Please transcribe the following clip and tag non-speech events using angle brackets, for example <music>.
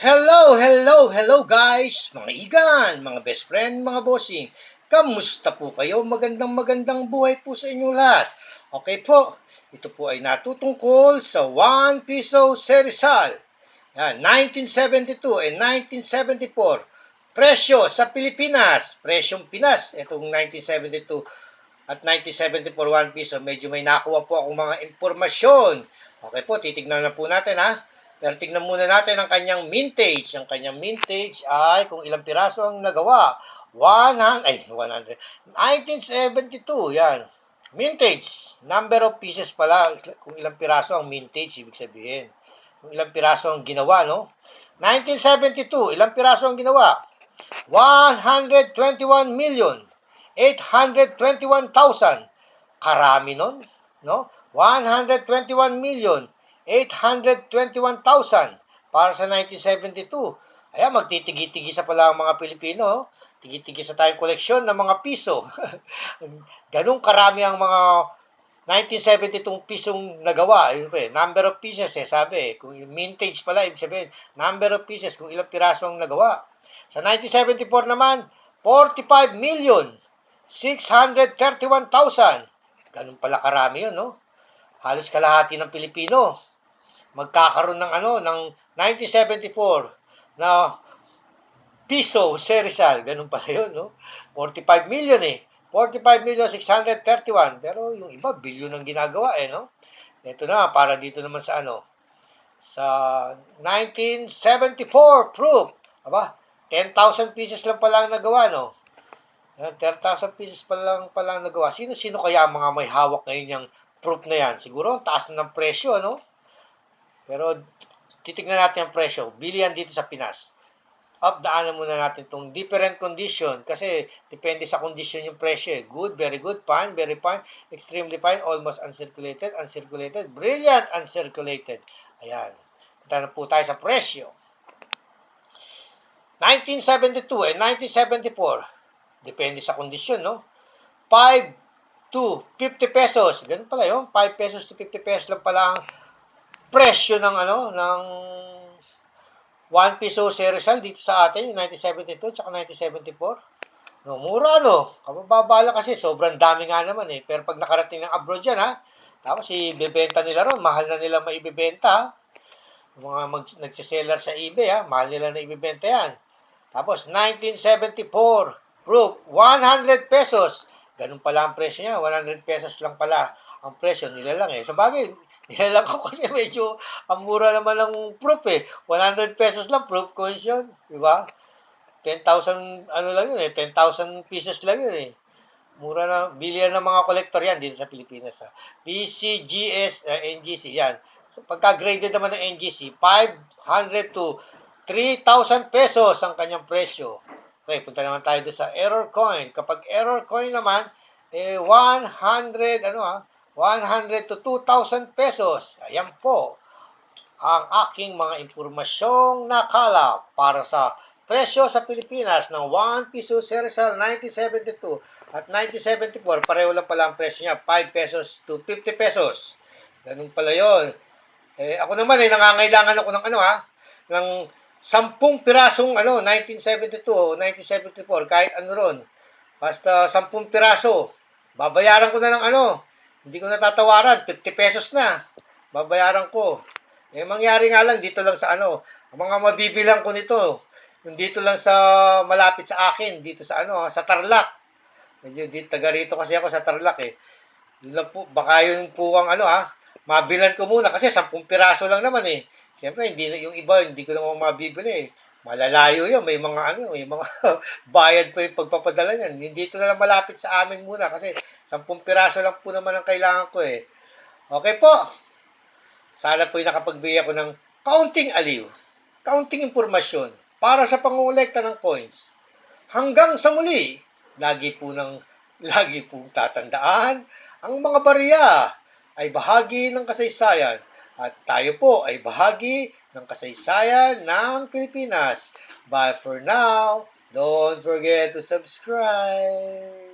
Hello, hello, hello guys! Mga igan, mga best friend, mga bossing. Kamusta po kayo? Magandang magandang buhay po sa inyo lahat. Okay po, ito po ay natutungkol sa 1 piso serisal. Yan, 1972 and 1974. Presyo sa Pilipinas, presyong Pinas, itong 1972 at 1974 1 piso. Medyo may nakuha po akong mga impormasyon. Okay po, titignan na po natin ha. Pero tignan muna natin ang kanyang mintage. Ang kanyang mintage ay kung ilang piraso ang nagawa. 100, ay 100. 1972, yan. Mintage. Number of pieces pala. Kung ilang piraso ang mintage, ibig sabihin. Kung ilang piraso ang ginawa, no? 1972, ilang piraso ang ginawa? 121 million 821,000. Karami nun, no? 121 million 821,000 para sa 1972. Ayan, magtitigi-tigi sa pala ang mga Pilipino. oh. Tigi-tigi sa tayong koleksyon ng mga piso. <laughs> Ganong karami ang mga 1972 pisong nagawa. Yun pa eh. Number of pieces eh, sabi eh. Kung mintage pala, ibig sabihin, number of pieces, kung ilang piraso ang nagawa. Sa 1974 naman, 45 million 631,000. Ganun pala karami yun, no? Halos kalahati ng Pilipino magkakaroon ng ano ng 1974 na piso serisal ganun pala yun no? 45 million eh. 45 million 631 pero yung iba billion ang ginagawa eh no? Ito na para dito naman sa ano sa 1974 proof. Aba 10,000 pieces lang pala ang nagawa no? Yan, 10,000 pieces pa lang pala ang nagawa. Sino sino kaya ang mga may hawak ngayon yung proof na yan? Siguro taas na ng presyo no pero titignan natin ang presyo. Bili yan dito sa Pinas. Up, daanan muna natin itong different condition kasi depende sa condition yung presyo. eh. Good, very good, fine, very fine, extremely fine, almost uncirculated, uncirculated, brilliant, uncirculated. Ayan. Punta na po tayo sa presyo. 1972 and 1974. Depende sa kondisyon, no? 5 to 50 pesos. Ganun pala yun. 5 pesos to 50 pesos lang pala ang presyo ng ano ng 1 piso serisal dito sa atin yung 1972 tsaka 1974 no mura no kabababa lang kasi sobrang dami nga naman eh. Pero pag nakarating ng abroad yan ha? Tapos ibebenta nila ron. Mahal na nila maibebenta mga mag, nagsiseller sa eBay ha? Mahal nila na ibebenta yan. Tapos 1974 proof 100 pesos. Ganun pala ang presyo niya. 100 pesos lang pala ang presyo. Nila lang eh. Sa bagay Nilalang ko <laughs> kasi medyo ang mura naman ng proof eh. 100 pesos lang proof coins yun. Di ba? 10,000 ano lang yun eh. 10,000 pieces lang yun eh. Mura na. Billion ng mga collector yan dito sa Pilipinas. Ha. BCGS, uh, NGC yan. So, pagka-graded naman ng NGC, 500 to 3,000 pesos ang kanyang presyo. Okay, punta naman tayo sa error coin. Kapag error coin naman, eh, 100, ano ah, 100 to 2,000 pesos. Ayan po ang aking mga impormasyong nakala para sa presyo sa Pilipinas ng 1 piso Serizal 1972 at 1974. Pareho lang pala ang presyo niya, 5 pesos to 50 pesos. Ganun pala yon. Eh, ako naman eh, nangangailangan ako ng ano ha, ng 10 pirasong ano, 1972 o 1974, kahit ano ron. Basta 10 piraso. Babayaran ko na ng ano, hindi ko natatawaran, 50 pesos na. Babayaran ko. Eh, mangyari nga lang dito lang sa ano, ang mga mabibilang ko nito, yung dito lang sa malapit sa akin, dito sa ano, sa Tarlac. Medyo dito, taga rito kasi ako sa Tarlac eh. Lang baka yun po ang ano ah, mabilan ko muna kasi 10 piraso lang naman eh. Siyempre, hindi, yung iba, hindi ko naman mabibili eh. Malalayo yun, may mga ano, may mga <laughs> bayad pa yung pagpapadala niyan. Dito na lang malapit sa amin muna kasi 10 piraso lang po naman ang kailangan ko eh. Okay po. Sana po yung nakapagbigay ako ng kaunting aliw, kaunting impormasyon para sa pangungulekta ng coins. Hanggang sa muli, lagi po ng <laughs> lagi pong tatandaan, ang mga barya ay bahagi ng kasaysayan at tayo po ay bahagi ng kasaysayan ng Pilipinas. But for now, don't forget to subscribe.